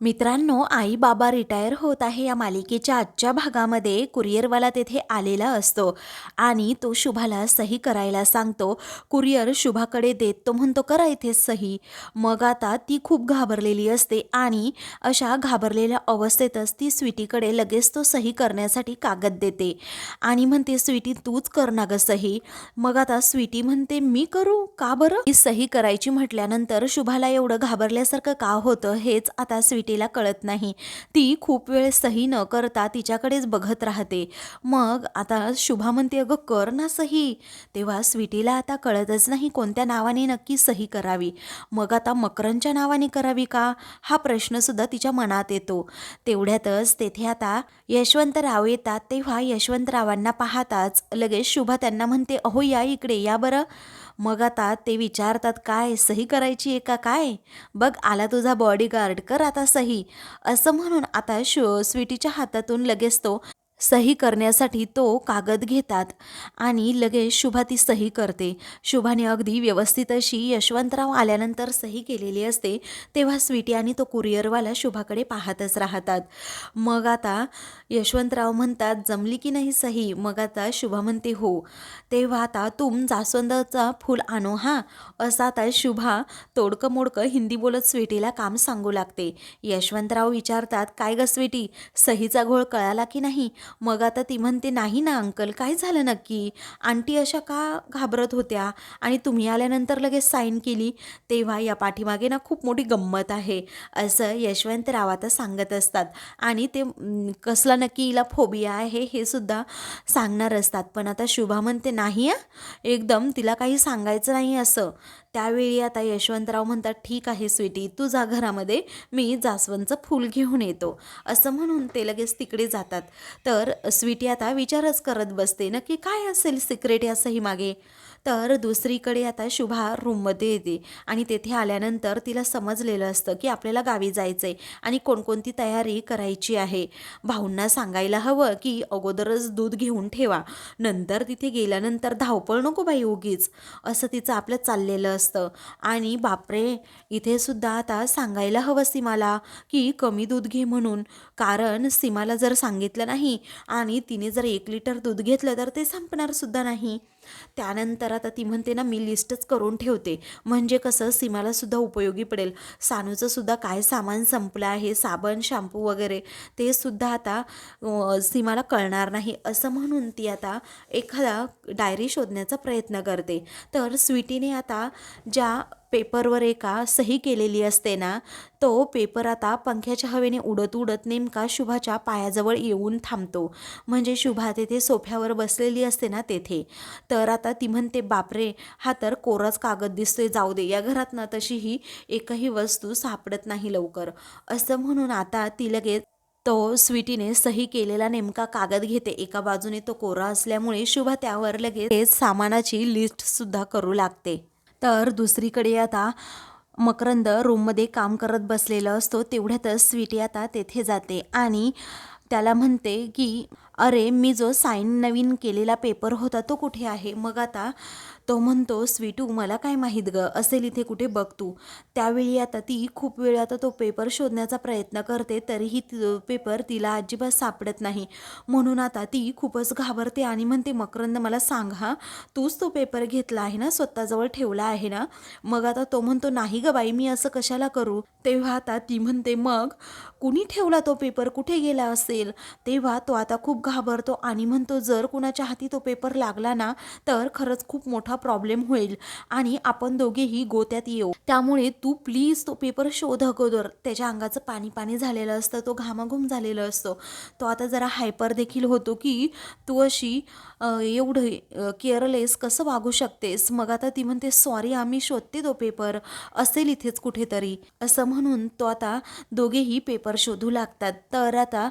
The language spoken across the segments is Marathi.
मित्रांनो आई बाबा रिटायर होत आहे या मालिकेच्या आजच्या भागामध्ये. कुरिअरवाला तेथे आलेला असतो आणि तो शुभाला सही करायला सांगतो. कुरिअर शुभाकडे देत तो म्हणतो करा इथे सही. मग आता ती खूप घाबरलेली असते आणि अशा घाबरलेल्या अवस्थेतच ती स्वीटीकडे लगेच तो सही करण्यासाठी कागद देते आणि म्हणते स्वीटी तूच कर ना ग सही. मग आता स्वीटी म्हणते मी करू? का बरं? ही सही करायची म्हटल्यानंतर शुभाला एवढं घाबरल्यासारखं का होतं हेच आता स्वीटी स्वीटीला कळत नाही. ती खूप वेळ सही न करता तिच्याकडेच बघत राहते. मग आता शुभा म्हणते अगं कर ना सही. तेव्हा स्वीटीला आता कळतच नाही कोणत्या नावाने नक्की सही करावी. मग आता मकरनच्या नावाने करावी का? हा प्रश्नसुद्धा तिच्या मनात येतो. तेवढ्यातच तेथे आता यशवंतराव येतात. तेव्हा यशवंतरावांना पाहताच लगेच शुभा त्यांना म्हणते अहो या इकडे या बरं. मग आता ते विचारतात काय सही करायची आहे का काय? बघ आला तुझा बॉडीगार्ड कर आता सही. असं म्हणून आता शो स्वीटीच्या हातातून लगेच तो सही करण्यासाठी तो कागद घेतात आणि लगेच शुभा ती सही करते. शुभाने अगदी व्यवस्थित अशी यशवंतराव आल्यानंतर सही केलेली असते तेव्हा स्वीटी आणि तो कुरिअरवाला शुभाकडे पाहतच राहतात. मग आता यशवंतराव म्हणतात जमली की नाही सही? मग आता शुभा म्हणते हो. तेव्हा आता तुम जास्वंदाचा फूल आणो हा. असं आता शुभा तोडकं मोडकं हिंदी बोलत स्वीटीला काम सांगू लागते. यशवंतराव विचारतात काय ग स्वीटी? सहीचा घोळ कळाला की नाही? मग आता ती म्हणते नाही ना अंकल काय झालं नक्की? आंटी अशा का घाबरत होत्या? आणि तुम्ही आल्यानंतर लगेच साईन केली. तेव्हा या पाठीमागे ना खूप मोठी गंमत आहे. असं यशवंतराव आता सांगत असतात. आणि ते कसला नक्की हिला फोबिया आहे हे सुद्धा सांगणार असतात. पण आता शुभा म्हणते नाही आ एकदम तिला काही सांगायचं नाही असं. त्यावेळी आता यशवंतराव म्हणतात ठीक आहे स्वीटी तू जा घरामध्ये मी जास्वंदचं फूल घेऊन येतो. असं म्हणून ते लगेच तिकडे जातात. तर स्वीटी आता विचारच करत बसते नक्की काय असेल सिक्रेट या सही मागे? तर दुसरीकडे आता शुभा रूममध्ये येते. आणि तेथे आल्यानंतर तिला समजलेलं असतं की आपल्याला गावी जायचं आहे आणि कोणकोणती तयारी करायची आहे. भाऊंना सांगायला हवं की अगोदरच दूध घेऊन ठेवा. नंतर तिथे गेल्यानंतर धावपळ नको बाई उगीच. असं तिचं आपलं चाललेलं असतं. आणि बापरे इथे सुद्धा आता सांगायला हवं सीमाला की कमी दूध घे म्हणून. कारण सीमाला जर सांगितलं नाही आणि तिने जर एक लिटर दूध घेतलं तर ते संपणार सुद्धा नाही. त्यानंतर आता ती म्हणते ना मी लिस्टच करून ठेवते. म्हणजे कसं सीमाला सुद्धा उपयोगी पडेल. सानूचं सुद्धा काय सामान संपलं आहे साबण शॅम्पू वगैरे ते सुद्धा आता सीमाला कळणार नाही. असं म्हणून ती आता एखादा डायरी शोधण्याचा प्रयत्न करते. तर स्वीटीने आता ज्या पेपरवर एका सही केलेली असते ना तो पेपर आता पंख्याच्या हवेने उडत उडत नेमका शुभाच्या पायाजवळ येऊन थांबतो. म्हणजे शुभा तेथे सोफ्यावर बसलेली असते ना तेथे. तर आता ती म्हणते बापरे हा तर कोराच कागद दिसतोय जाऊ दे या घरात ना तशीही एकही वस्तू सापडत नाही लवकर. असं म्हणून आता ती लगेच तो स्वीटीने सही केलेला नेमका कागद घेते. एका बाजूने तो कोरा असल्यामुळे शुभा त्यावर लगेच सामानाची लिस्टसुद्धा करू लागते. तर दुसरीकडे आता मकरंद रूममध्ये काम करत बसलेला असतो तेवढ्यातच स्वीटी आता तेथे जाते आणि त्याला म्हणते की अरे मी जो साईन नवीन केलेला पेपर होता तो कुठे आहे? मग आता तो म्हणतो स्वीटू मला काय माहीत ग? असेल इथे कुठे? बघ तू. त्यावेळी आता ती खूप वेळ आता तो पेपर शोधण्याचा प्रयत्न करते तरीही पेपर तिला अजिबात सापडत नाही. म्हणून आता ती खूपच घाबरते आणि म्हणते मकरंद मला सांग हा. तूच तो पेपर घेतला आहे ना? स्वतःजवळ ठेवला आहे ना? मग आता तो म्हणतो नाही ग बाई मी असं कशाला करू? तेव्हा आता ती म्हणते मग कुणी ठेवला तो पेपर कुठे गेला असेल? तेव्हा तो आता खूप घाबरतो आणि म्हणतो जर कुणाच्या हाती तो पेपर लागला ना तर खरंच खूप मोठा प्रॉब्लेम होईल. आणि आपण दोघेही गोत्यात येऊ. त्यामुळे तू प्लीज तो पेपर शोध अगोदर. त्याच्या अंगाचं पाणी पाणी झालेलं असतं तो घामाघूम झालेला असतो. तो आता जरा हायपर देखील होतो की तू अशी एवढं केअरलेस कसं वागू शकतेस? मग आता ती म्हणते सॉरी आम्ही शोधते तो पेपर असेल इथेच कुठेतरी. असं म्हणून तो आता दोघेही पेपर शोधू लागतात. तर आता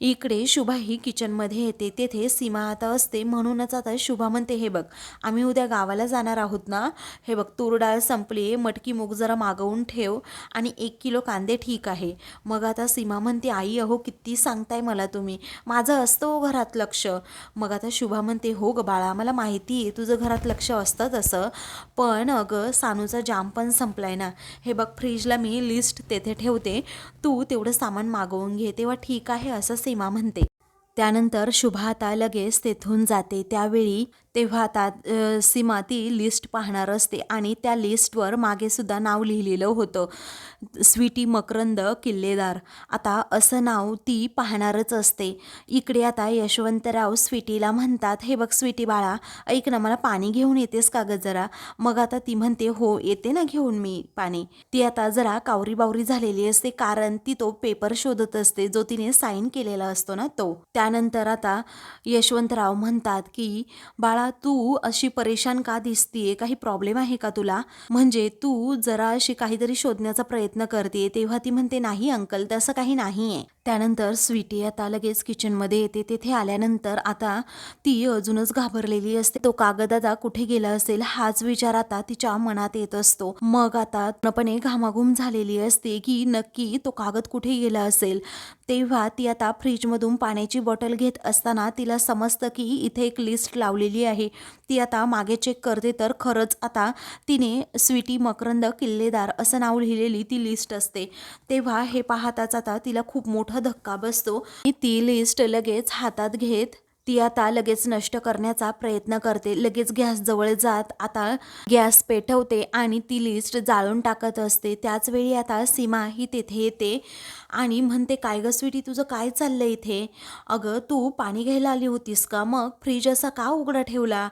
इकडे शुभा ही किचनमध्ये येते. तेथे सीमा आता असते. म्हणूनच आता शुभा म्हणते हे बघ आम्ही उद्या गाव गावाला जाणार आहोत ना? हे बघ तूर डाळ संपली मटकी मूग जरा मागवून ठेव आणि एक किलो कांदे ठीक आहे. मग आता सीमा म्हणते आई अहो किती सांगताय मला तुम्ही? माझं असतं हो घरात लक्ष. मग आता शुभा म्हणते हो ग बाळा मला माहिती आहे तुझं घरात लक्ष असतं तसं. पण अगं सानूचा जाम पण संपलाय ना. हे बघ फ्रीजला मी लिस्ट तेथे ठेवते. तू तेवढं सामान मागवून घे तेव्हा ठीक आहे असं सीमा म्हणते. त्यानंतर शुभा आता लगेच तेथून जाते. त्यावेळी तेव्हा आता सीमा ती लिस्ट पाहणार असते आणि त्या लिस्टवर मागेसुद्धा नाव लिहिलेलं होतं. स्वीटी मकरंद किल्लेदार. आता असं नाव ती पाहणारच असते. इकडे आता यशवंतराव स्वीटीला म्हणतात हे बघ स्वीटी बाळा ऐक ना मला पाणी घेऊन येतेस का ग जरा? मग आता ती म्हणते हो येते ना घेऊन मी पाणी. ती आता जरा कावरी बावरी झालेली असते कारण ती तो पेपर शोधत असते जो तिने साईन केलेला असतो ना तो. त्यानंतर आता यशवंतराव म्हणतात की बाळा तू अशी परेशान का दिसतीये? काही प्रॉब्लेम आहे का तुला? म्हणजे तू जरा अशी काहीतरी शोधण्याचा प्रयत्न करते तेव्हा ती म्हणते नाही अंकल तसं काही नाहीये. त्यानंतर स्वीटी आता लगेच किचनमध्ये येते. तेथे आल्यानंतर आता ती अजूनच घाबरलेली असते. तो कागद आता कुठे गेला असेल हाच विचार आता तिच्या मनात येत असतो. मग आता पूर्णपणे घामाघूम झालेली असते की नक्की तो कागद कुठे गेला असेल? तेव्हा ती आता फ्रीजमधून पाण्याची बॉटल घेत असताना तिला समजतं की इथे एक लिस्ट लावलेली आहे. ती आता मागे चेक करते तर खरंच आता तिने स्वीटी मकरंद किल्लेदार असं नाव लिहिलेली ती लिस्ट असते. तेव्हा हे पाहताच आता तिला खूप मोठं धक्का बसतो आणि ती लिस्ट लगेच हातात घेत ती आता लगेच नष्ट करण्याचा प्रयत्न करते. लगेच गॅस जवळ जात आता गॅस पेटवते आणि ती लिस्ट जाळून टाकत असते. त्याच वेळी आता सीमा ही तेथे येते आणि म्हणते काय ग स्वीटी तुझं काय चाललंय इथे? अगं तू पाणी घ्यायला आली होतीस का? मग फ्रीज असा का उघडा ठेवला?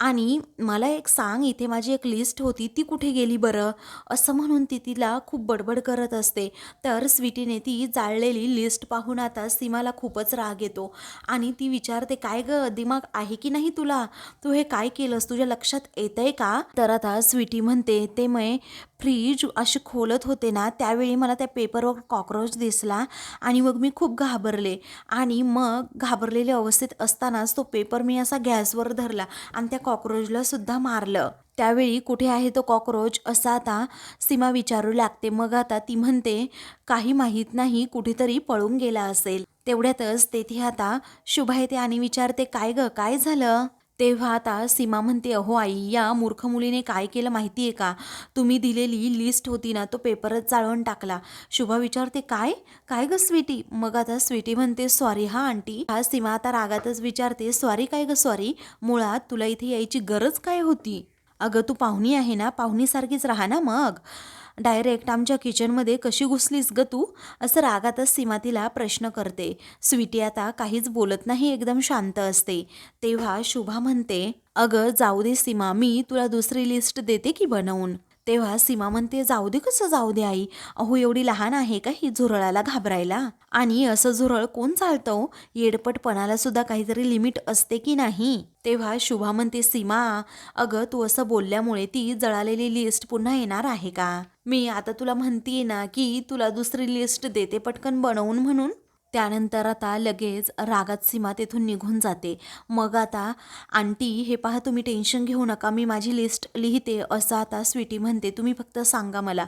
आणि मला एक सांग इथे माझी एक लिस्ट होती ती कुठे गेली बरं? असं म्हणून ती तिला खूप बडबड करत असते. तर स्वीटीने ती जाळलेली लिस्ट पाहून आता सीमाला खूपच राग येतो. आणि ती विचारते काय ग दिमाग आहे की नाही तुला? तू हे काय केलंस? तुझ्या लक्षात येतंय का? तर आता स्वीटी म्हणते ते मय फ्रीज अशी खोलत होते ना त्यावेळी मला त्या पेपरवर कॉक्रोच दिसला आणि मग मी खूप घाबरले. आणि मग घाबरलेल्या अवस्थेत असतानाच तो पेपर मी असा गॅसवर धरला आणि त्या कॉक्रोचला सुद्धा मारलं. त्यावेळी कुठे आहे तो कॉक्रोच असा आता सीमा विचारू लागते. मग आता ती म्हणते काही माहीत नाही कुठेतरी पळून गेला असेल. तेवढ्यातच तेथे आता शुभा येते आणि विचारते काय ग काय झालं? तेव्हा आता सीमा म्हणते अहो आई या मूर्ख मुलीने काय केलं माहिती आहे का? तुम्ही दिलेली लिस्ट होती ना तो पेपरच जाळून टाकला. शुभा विचारते काय? काय ग स्वीटी मग आता स्वीटी म्हणते सॉरी हा आंटी. हा सीमा आता रागातच विचारते सॉरी काय ग सॉरी मुळात तुला इथे यायची गरज काय होती? अगं तू पाहुणी आहे ना पाहुणीसारखीच राहा ना मग. डायरेक्ट आमच्या किचनमध्ये कशी घुसलीस ग तू? असं रागातच सीमा तिला प्रश्न करते. स्वीटी आता काहीच बोलत नाही एकदम शांत असते. तेव्हा शुभा म्हणते अगं जाऊ दे सीमा मी तुला दुसरी लिस्ट देते की बनवून? तेव्हा सीमा म्हणते जाऊ दे कसं जाऊ दे आई? अहो एवढी लहान आहे का ही झुरळाला घाबरायला? आणि असं झुरळ कोण चालतं हो? येडपटपणाला सुद्धा काहीतरी लिमिट असते की नाही? तेव्हा शुभा म्हणते सीमा अगं तू असं बोलल्यामुळे ती जळालेली लिस्ट पुन्हा येणार आहे का? मी आता तुला म्हणतीये ना की तुला दुसरी लिस्ट देते पटकन बनवून म्हणून. त्यानंतर आता लगेच रागात सीमा तेथून निघून जाते. मग आता आंटी हे पहा तुम्ही टेन्शन घेऊ नका मी माझी लिस्ट लिहिते असं आता स्वीटी म्हणते. तुम्ही फक्त सांगा मला.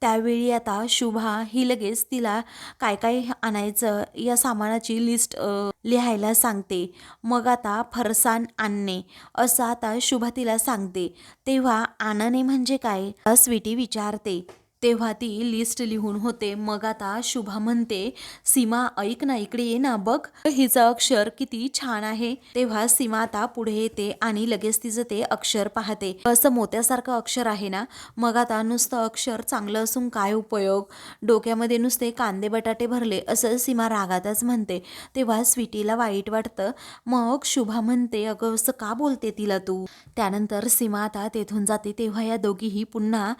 त्यावेळी आता शुभा ही लगेच तिला काय काय आणायचं या सामानाची लिस्ट लिहायला सांगते. मग आता फरसाण आणणे असं आता शुभा तिला सांगते. तेव्हा आणणे म्हणजे काय? स्वीटी विचारते. तेव्हा ती लिस्ट लिहून होते. मग आता शुभा म्हणते सीमा ऐक ना इकडे ये ना बघ. हिचं अक्षर किती छान आहे. तेव्हा सीमा आता पुढे येते आणि लगेच तिचं ते अक्षर पाहते. असं मोत्यासारखं अक्षर आहे ना. मग आता नुसतं अक्षर चांगलं असून काय उपयोग? डोक्यामध्ये नुसते कांदे बटाटे भरले असं सीमा रागातच म्हणते. तेव्हा स्वीटीला वाईट वाटतं. मग शुभा म्हणते अगं असं का बोलते तिला तू? त्यानंतर सीमा आता तेथून जाते. तेव्हा या दोघीही पुन्हा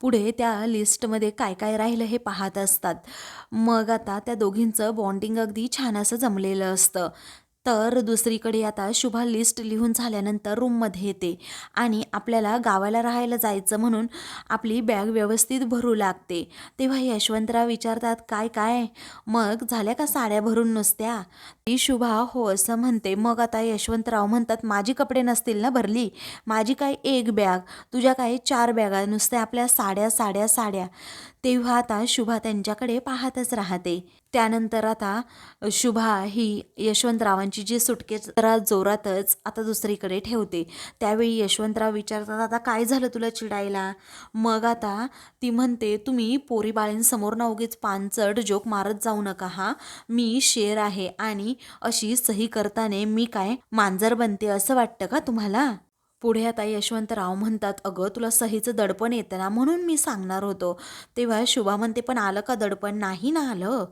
पुढे त्या लिस्टमध्ये काय काय राहिलं हे पाहत असतात. मग आता त्या दोघींचं बॉन्डिंग अगदी छान असं जमलेलं असतं. तर दुसरीकडे आता शुभा लिस्ट लिहून झाल्यानंतर रूममध्ये येते आणि आपल्याला गावाला राहायला जायचं म्हणून आपली बॅग व्यवस्थित भरू लागते. तेव्हा यशवंतराव विचारतात काय काय? मग झाल्या का साड्या भरून नुसत्या? ती शुभा हो असं म्हणते. मग आता यशवंतराव म्हणतात माझी कपडे नसतील ना भरली? माझी काय एक बॅग? तुझ्या काय चार बॅगा नुसत्या आपल्या साड्या साड्या साड्या. तेव्हा आता शुभा त्यांच्याकडे पाहतच राहते. त्यानंतर आता शुभा ही यशवंतरावांची जी सुटकेस जरा जोरातच आता दुसरीकडे ठेवते. त्यावेळी यशवंतराव विचारतात आता काय झालं तुला चिडायला? मग आता ती म्हणते तुम्ही पोरी बाळींसमोर ना उगीच पानचट जोक मारत जाऊ नका हा. मी शेर आहे आणि आणि अशी सही करताना मी काय मांजर बनते असं वाटतं का तुम्हाला? पुढे आता यशवंतराव म्हणतात अगं तुला सहीचं दडपण येतं ना म्हणून मी सांगणार होतो. तेव्हा शुभा म्हणते पण आलं का दडपण? नाही ना आलं.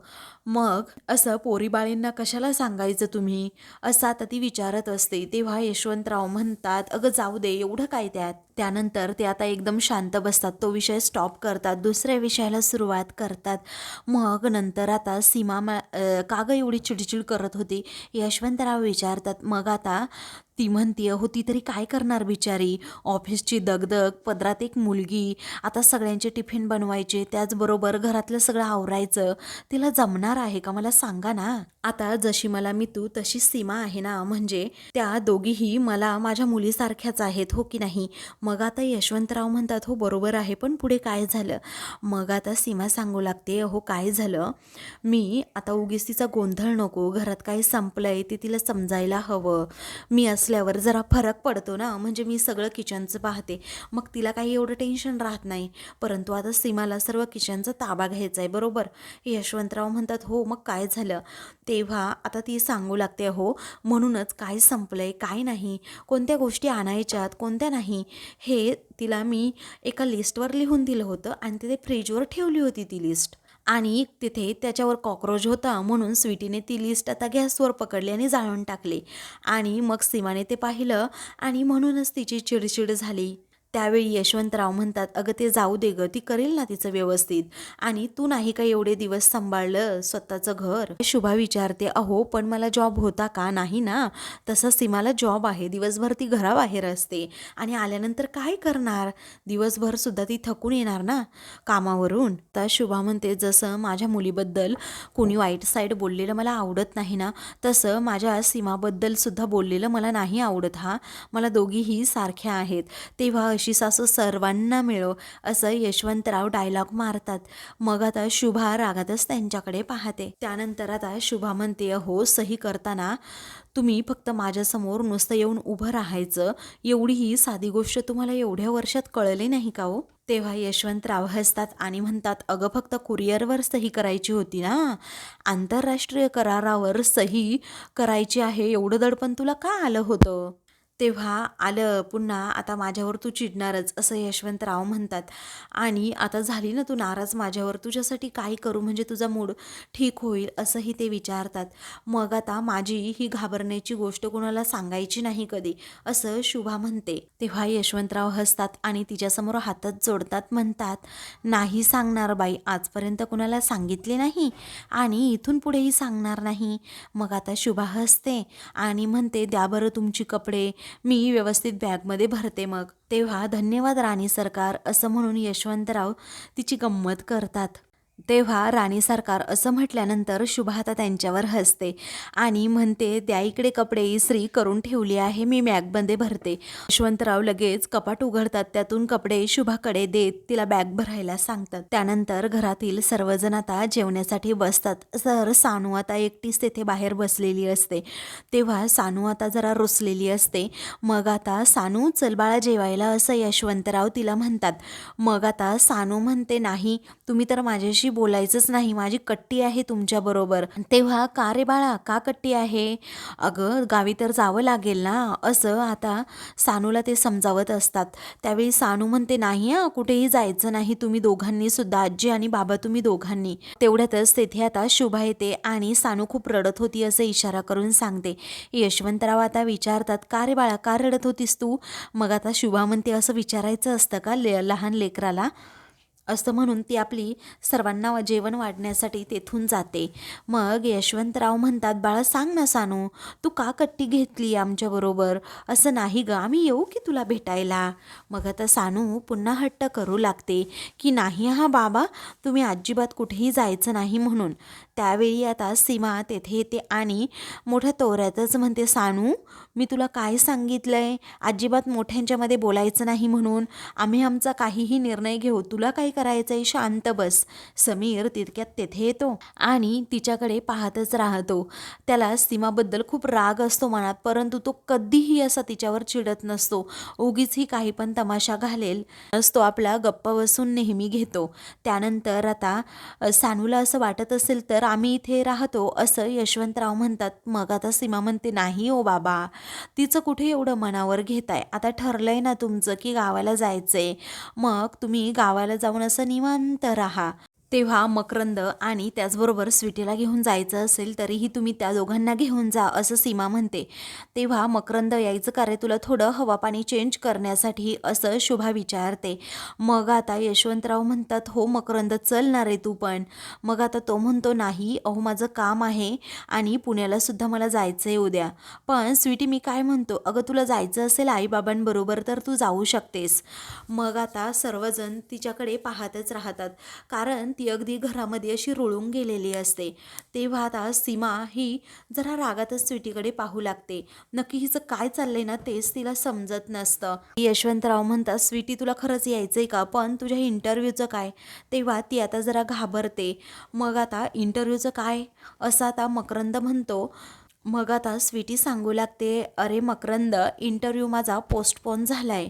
मग असं पोरीबाळींना कशाला सांगायचं तुम्ही? असं आता ती विचारत असते. तेव्हा यशवंतराव म्हणतात अगं जाऊ दे एवढं काय त्यात? त्यानंतर ते आता एकदम शांत बसतात. तो विषय स्टॉप करतात. दुसऱ्या विषयाला सुरुवात करतात. मग नंतर आता सीमा मा काग एवढी चिडचिड करत होती. यशवंतराव विचारतात मग आता? ती म्हणती होती तरी काय करणार बिचारी? ऑफिसची दगदग पदरात एक मुलगी आता सगळ्यांचे टिफिन बनवायचे त्याचबरोबर घरातलं सगळं आवरायचं. तिला जमणार आहे का मला सांगा ना. आता जशी मला मी तू तशी सीमा आहे ना. म्हणजे त्या दोघीही मला माझ्या मुलीसारख्याच आहेत हो की नाही? मग आता यशवंतराव म्हणतात हो बरोबर आहे पण पुढे काय झालं? मग आता सीमा सांगू लागते हो काय झालं? मी आता उगीच तिचा गोंधळ नको घरात काय संपलंय ते तिला समजायला हवं. मी असल्यावर जरा फरक पडतो ना. म्हणजे मी सगळं किचनचं पाहते. मग तिला काही एवढं टेन्शन राहत नाही. परंतु आता सीमाला सर्व किचनचा ताबा घ्यायचा आहे बरोबर? यशवंतराव म्हणतात हो मग काय झालं? तेव्हा आता ती सांगू लागते हो म्हणूनच काय संपलंय काय नाही कोणत्या गोष्टी आणायच्यात कोणत्या नाही? हे तिला मी एका लिस्टवर लिहून दिलं होतं आणि तिथे फ्रीजवर ठेवली होती ती लिस्ट आणि तिथे त्याच्यावर कॉक्रोच होता म्हणून स्वीटीने ती लिस्ट आता गॅसवर पकडली आणि जाळून टाकली. आणि मग सीमाने ते पाहिलं आणि म्हणूनच तिची चिडचिड झाली. त्यावेळी यशवंतराव म्हणतात अगं ते जाऊ दे ग ती करेल ना तिचं व्यवस्थित. आणि तू नाही का एवढे दिवस सांभाळलं स्वतःचं घर? शुभा विचारते अहो पण मला जॉब होता का? नाही ना. तसं सीमाला जॉब आहे. दिवसभर ती घराबाहेर असते. आणि आल्यानंतर काय करणार? दिवसभर सुद्धा ती थकून येणार ना कामावरून. तर शुभा म्हणते जसं माझ्या मुलीबद्दल कोणी वाईट साईड बोललेलं मला आवडत नाही ना तसं माझ्या सीमाबद्दल सुद्धा बोललेलं मला नाही आवडत हा. मला दोघीही सारख्या आहेत. तेव्हा अशी सासू सर्वांना मिळो असं यशवंतराव डायलॉग मारतात. मग आता शुभा रागातच त्यांच्याकडे पाहते. त्यानंतर आता शुभा म्हणते हो सही करताना तुम्ही फक्त माझ्यासमोर नुसतं येऊन उभं राहायचं. एवढी ही साधी गोष्ट तुम्हाला एवढ्या वर्षात कळली नाही का हो? तेव्हा यशवंतराव हसतात आणि म्हणतात अगं फक्त कुरिअरवर सही करायची होती ना? आंतरराष्ट्रीय करारावर सही करायची आहे एवढं दडपण तुला का आलं होतं? तेव्हा आलं पुन्हा आता माझ्यावर तू चिडणारच असं यशवंतराव म्हणतात. आणि आता झाली ना तू नाराज माझ्यावर तुझ्यासाठी काय करू म्हणजे तुझा मूड ठीक होईल असंही ते विचारतात. मग आता माझी ही घाबरण्याची गोष्ट कोणाला सांगायची नाही कधी असं शुभा म्हणते. तेव्हा यशवंतराव हसतात आणि तिच्यासमोर हातच जोडतात म्हणतात नाही सांगणार बाई आजपर्यंत कुणाला सांगितले नाही आणि इथून पुढेही सांगणार नाही. मग आता शुभा हसते आणि म्हणते द्या बरं तुमची कपडे मी व्यवस्थित बॅगमध्ये भरते मग. तेव्हा धन्यवाद राणी सरकार असं म्हणून यशवंतराव तिची गंमत करतात. तेव्हा राणी सरकार असं म्हटल्यानंतर शुभा आता त्यांच्यावर हसते आणि म्हणते त्या इकडे कपडे इस्त्री करून ठेवली आहे मी बॅगमध्ये भरते. यशवंतराव लगेच कपाट उघडतात त्यातून कपडे शुभाकडे देत तिला बॅग भरायला सांगतात. त्यानंतर घरातील सर्वजण आता जेवण्यासाठी बसतात. सर सानू आता एकटीच तेथे बाहेर बसलेली असते. तेव्हा सानू आता जरा रुसलेली असते. मग आता सानू चलबाळा जेवायला असं यशवंतराव तिला म्हणतात. मग आता सानू म्हणते नाही तुम्ही तर माझ्याशी बोलायचंच नाही. माझी कट्टी आहे तुमच्याबरोबर तेव्हा का रे बाळा? का कट्टी आहे? अगं गावी तर जावं लागेल ना. असं आता सानूला ते समजावत असतात. त्यावेळी सानू म्हणते नाही हां कुठेही जायचं नाही. तुम्ही दोघांनी सुद्धा आजी आणि बाबा तुम्ही दोघांनी. तेवढ्यातच तेथे आता शुभा येते आणि सानू खूप रडत होती असं इशारा करून सांगते. यशवंतराव आता विचारतात का रे बाळा? का रडत होतीस तू? मग आता शुभा म्हणते असं विचारायचं असतं का? ले लहान लेकराला? असं म्हणून ती आपली सर्वांना जेवण वाढण्यासाठी तेथून जाते. मग यशवंतराव म्हणतात बाळा सांग ना सानू तू का कट्टी घेतली आमच्याबरोबर असं नाही ग आम्ही येऊ की तुला भेटायला? मग आता सानू पुन्हा हट्ट करू लागते की नाही हा बाबा तुम्ही अजिबात कुठेही जायचं नाही म्हणून. त्यावेळी आता सीमा तेथे येते आणि मोठ्या तोऱ्यातच म्हणते सानू मी तुला काय सांगितलं आहे अजिबात मोठ्यांच्यामध्ये बोलायचं नाही म्हणून. आम्ही आमचा काहीही निर्णय घेऊ. तुला काय आहे शांत बस. समीर तितक्यात तेथे येतो आणि तिच्याकडे पाहतच राहतो. त्याला सीमाबद्दल खूप राग असतो मनात परंतु तो कधीही असा तिच्यावर चिडत नसतो. उगीच ही काही पण तमाशा घालेल असतो आपला गप्प बसून नेहमी घेतो. त्यानंतर आता सानूला असं वाटत असेल तर तर आम्ही इथे राहतो असं यशवंतराव म्हणतात. मग आता सीमा म्हणते नाही ओ बाबा तिचं कुठे एवढं मनावर घेताय? आता ठरलंय ना तुमचं की गावाला जायचं आहे मग तुम्ही गावाला जाऊन असं निवांत राहा. तेव्हा मकरंद आणि त्याचबरोबर स्वीटीला घेऊन जायचं असेल तरीही तुम्ही त्या दोघांना घेऊन जा असं सीमा म्हणते. तेव्हा मकरंद यायचं कार्य तुला थोडं हवापाणी चेंज करण्यासाठी असं शुभा विचारते. मग आता यशवंतराव म्हणतात हो मकरंद चल ना रे तू पण. मग आता तो म्हणतो नाही अहो माझं काम आहे आणि पुण्याला सुद्धा मला जायचं आहे उद्या. पण स्वीटी मी काय म्हणतो अगं तुला जायचं असेल आईबाबांबरोबर तर तू जाऊ शकतेस. मग आता सर्वजण तिच्याकडे पाहतच राहतात. कारण ती ती अगदी घरामध्ये अशी रुळून गेलेली असते. तेव्हा आता सीमा ही जरा रागातच स्वीटीकडे पाहू लागते. नक्की हिचं काय चाललंय ना तेच तिला समजत नसतं. यशवंतराव म्हणतात स्वीटी तुला खरंच यायचंय का? पण तुझ्या इंटरव्ह्यूचं काय? तेव्हा ती आता जरा घाबरते. मग आता इंटरव्ह्यूचं काय? असं आता मकरंद म्हणतो. मग आता स्वीटी सांगू लागते अरे मकरंद इंटरव्ह्यू माझा पोस्टपोन झाला आहे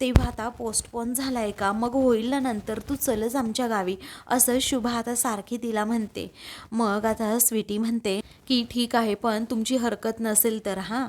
तेव्हा आता पोस्टपोन झाला आहे का? मग होईल ना नंतर तू चलच आमच्या गावी असं शुभा आता सारखी तिला म्हणते. मग आता स्वीटी म्हणते की ठीक आहे पण तुमची हरकत नसेल तर हां.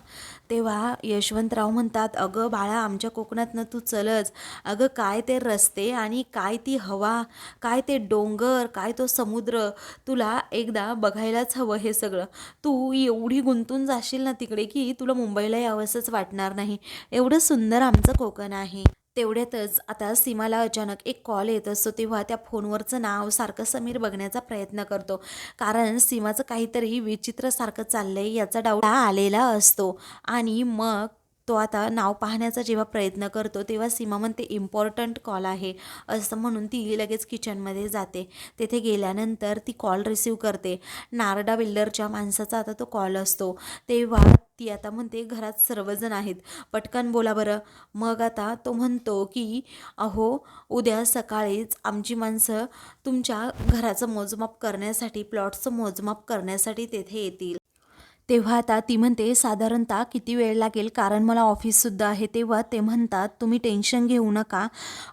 तेव्हा यशवंतराव म्हणतात अगं बाळा आमच्या कोकणातनं तू चलच. अगं काय ते रस्ते आणि काय ती हवा काय ते डोंगर काय तो समुद्र तुला एकदा बघायलाच हवं हे सगळं. तू एवढी गुंतून जाशील ना तिकडे की तुला मुंबईला यावंसंच वाटणार नाही. एवढं सुंदर आमचं कोकण आहे. तेवढ्यातच आता सीमाला अचानक एक कॉल येत असतो तेव्हा त्या फोनवरचं नाव सारखं समीर बघण्याचा प्रयत्न करतो. कारण सीमाचं काहीतरी विचित्र सारखं चाललंय याचा डाऊट आलेला असतो. आणि मग तो आता नाव पाहण्याचा जेव्हा प्रयत्न करतो तेव्हा सीमा म्हणते इम्पॉर्टंट कॉल आहे. असं म्हणून ती लगेच किचनमध्ये जाते. तेथे गेल्यानंतर ती कॉल रिसीव करते. नारडा बिल्डरच्या माणसाचा आता तो कॉल असतो. तेव्हा ती आता म्हणते घरात सर्वजण आहेत. पटकन बोला बरं. मग आता तो म्हणतो की अहो उद्या सकाळीच आमची माणसं तुमच्या घराचं मोजमाप करण्यासाठी प्लॉटचं मोजमाप करण्यासाठी तेथे येतील. तेव्हा आता ती म्हणते साधारणतः किती वेळ लागेल? कारण मला ऑफिससुद्धा आहे. तेव्हा ते म्हणतात तुम्ही टेन्शन घेऊ नका.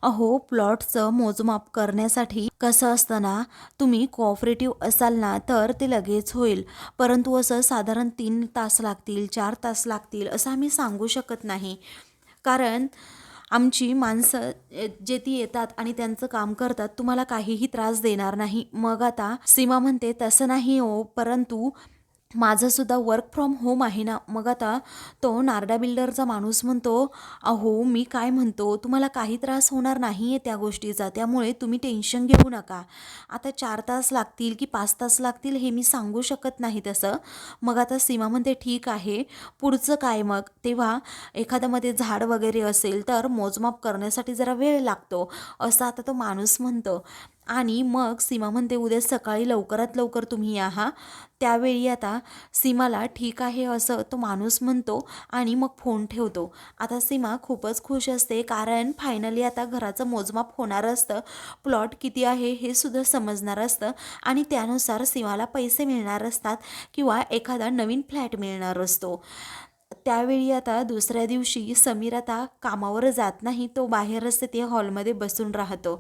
अहो प्लॉटचं मोजमाप करण्यासाठी कसं असतं ना तुम्ही कोऑपरेटिव्ह असाल ना तर ते लगेच होईल. परंतु असं साधारण तीन तास लागतील चार तास लागतील असं आम्ही सांगू शकत नाही. कारण आमची माणसं जे ती येतात आणि त्यांचं काम करतात तुम्हाला काहीही त्रास देणार नाही. मग आता सीमा म्हणते तसं नाही हो परंतु माझंसुद्धा वर्क फ्रॉम होम आहे ना. मग आता तो नारडा बिल्डरचा माणूस म्हणतो अहो मी काय म्हणतो? तुम्हाला काही त्रास होणार नाही आहे त्या गोष्टीचा. त्यामुळे तुम्ही टेन्शन घेऊ नका. आता चार तास लागतील की पाच तास लागतील हे मी सांगू शकत नाही तसं. मग आता सीमा म्हणते ठीक आहे. पुढचं काय मग? तेव्हा एखाद्यामध्ये झाड वगैरे असेल तर मोजमाप करण्यासाठी जरा वेळ लागतो. असं आता तो माणूस म्हणतो. आणि मग सीमा म्हणते उद्या सकाळी लवकरात लवकर तुम्ही या हा. त्यावेळी आता सीमाला ठीक आहे असं तो माणूस म्हणतो आणि मग फोन ठेवतो. आता सीमा खूपच खुश असते कारण फायनली आता घराचं मोजमाप होणार असतं. प्लॉट किती आहे हे सुद्धा समजणार असतं आणि त्यानुसार सीमाला पैसे मिळणार असतात किंवा एखादा नवीन फ्लॅट मिळणार असतो. त्यावेळी आता दुसऱ्या दिवशी समीर आता कामावर जात नाही तो बाहेरच ते हॉलमध्ये बसून राहतो.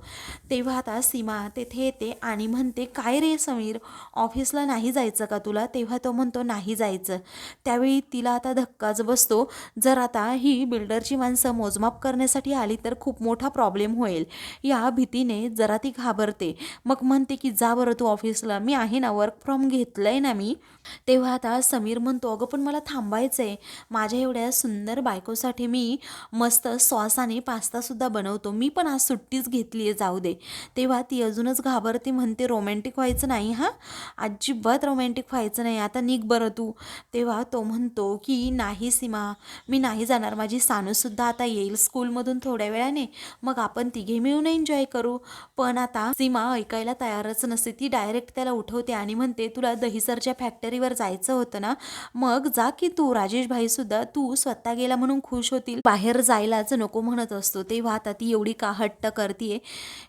तेव्हा आता सीमा तेथे येते आणि म्हणते काय रे समीर ऑफिसला नाही जायचं का तुला? तेव्हा तो म्हणतो नाही जायचं. त्यावेळी तिला आता धक्काच बसतो. जर आता ही बिल्डरची माणसं मोजमाप करण्यासाठी आली तर खूप मोठा प्रॉब्लेम होईल. या भीतीने जरा ती घाबरते. मग म्हणते की जा बरं तू ऑफिसला मी आहे ना वर्क फ्रॉम घेतलं आहे ना मी. तेव्हा आता समीर म्हणतो अगं पण मला थांबायचं आहे माझ्या एवढ्या सुंदर बायकोसाठी मी मस्त सॉस आणि पास्तासुद्धा बनवतो. मी पण आज सुट्टीच घेतली आहे जाऊ दे. तेव्हा ती अजूनच घाबरते म्हणते रोमॅन्टिक व्हायचं नाही हां? अजिबात रोमॅन्टिक व्हायचं नाही आता निघ बरं तू. तेव्हा तो म्हणतो की नाही सीमा मी नाही जाणार माझी सानूसुद्धा आता येईल स्कूलमधून थोड्या वेळाने. मग आपण तिघे मिळून एन्जॉय करू. पण आता सीमा ऐकायला तयारच नसते. ती डायरेक्ट त्याला उठवते आणि म्हणते तुला दहीसरच्या फॅक्टरीवर जायचं होतं ना? मग जा की तू राजेश भाई सुद्धा तू स्वतः गेला म्हणून खुश होतील. बाहेर जायलाच नको म्हणत असतो. तेव्हा आता ती एवढी का हट्ट करतीये.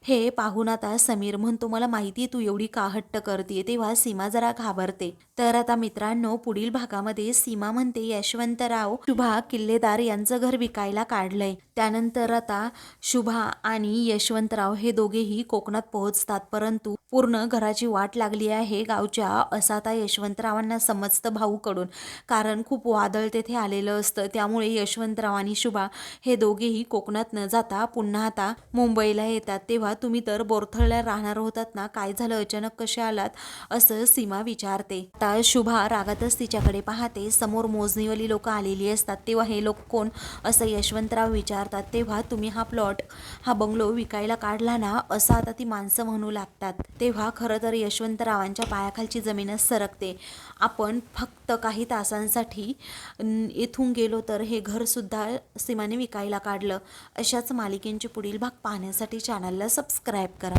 हे पाहून आता समीर म्हणतो मला माहिती आहे तू एवढी का हट्ट करतीये. तेव्हा सीमा जरा घाबरते. तर आता मित्रांनो पुढील भागामध्ये सीमा म्हणते यशवंतराव शुभा किल्लेदार यांचं घर विकायला काढलंय. त्यानंतर आता शुभा आणि यशवंतराव हे दोघेही कोकणात पोहोचतात. परंतु पूर्ण घराची वाट लागली आहे गावच्या असं आता यशवंतरावांना समजतं भाऊकडून. कारण खूप वादळ तेथे आलेलं असतं. त्यामुळे यशवंतराव आणि शुभा हे दोघेही कोकणात न जाता पुन्हा आता मुंबईला येतात. तेव्हा तुम्ही तर बोरथळला राहणार होतात ना? काय झालं? अचानक कसे आलात? असं सीमा विचारते. आता शुभा रागातच तिच्याकडे पाहते. समोर मोजणीवाली लोक आलेली असतात. तेव्हा हे लोक कोण? असं यशवंतराव विचारतात. तेव्हा तुम्ही हा प्लॉट हा बंगलो विकायला काढला ना? असं आता ती माणसं म्हणू लागतात. तेव्हा खरं तर यशवंतरावांच्या पायाखालची जमीनच सरकते. आपण फक्त काही तासांसाठी इथून गेलो तर हे घरसुद्धा सीमाने विकायला काढलं. अशाच मालिकेंचे पुढील भाग पाहण्यासाठी चॅनलला सबस्क्राईब करा.